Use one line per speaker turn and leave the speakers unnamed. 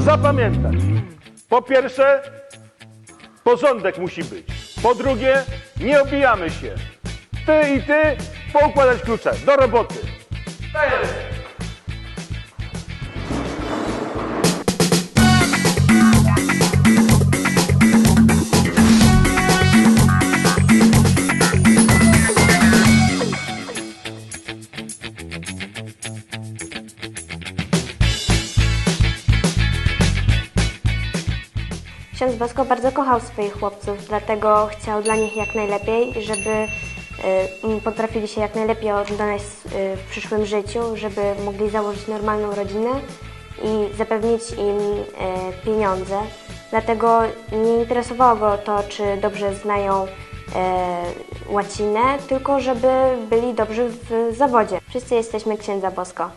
zapamiętać. Po pierwsze, porządek musi być. Po drugie, nie obijamy się. Ty i ty poukładać klucze. Do roboty.
Ksiądz Bosko bardzo kochał swoich chłopców, dlatego chciał dla nich jak najlepiej, żeby y, potrafili się jak najlepiej odnaleźć y, w przyszłym życiu, żeby mogli założyć normalną rodzinę i zapewnić im y, pieniądze. Dlatego nie interesowało go to, czy dobrze znają łacinę, tylko żeby byli dobrzy w zawodzie. Wszyscy jesteśmy księdza Bosko.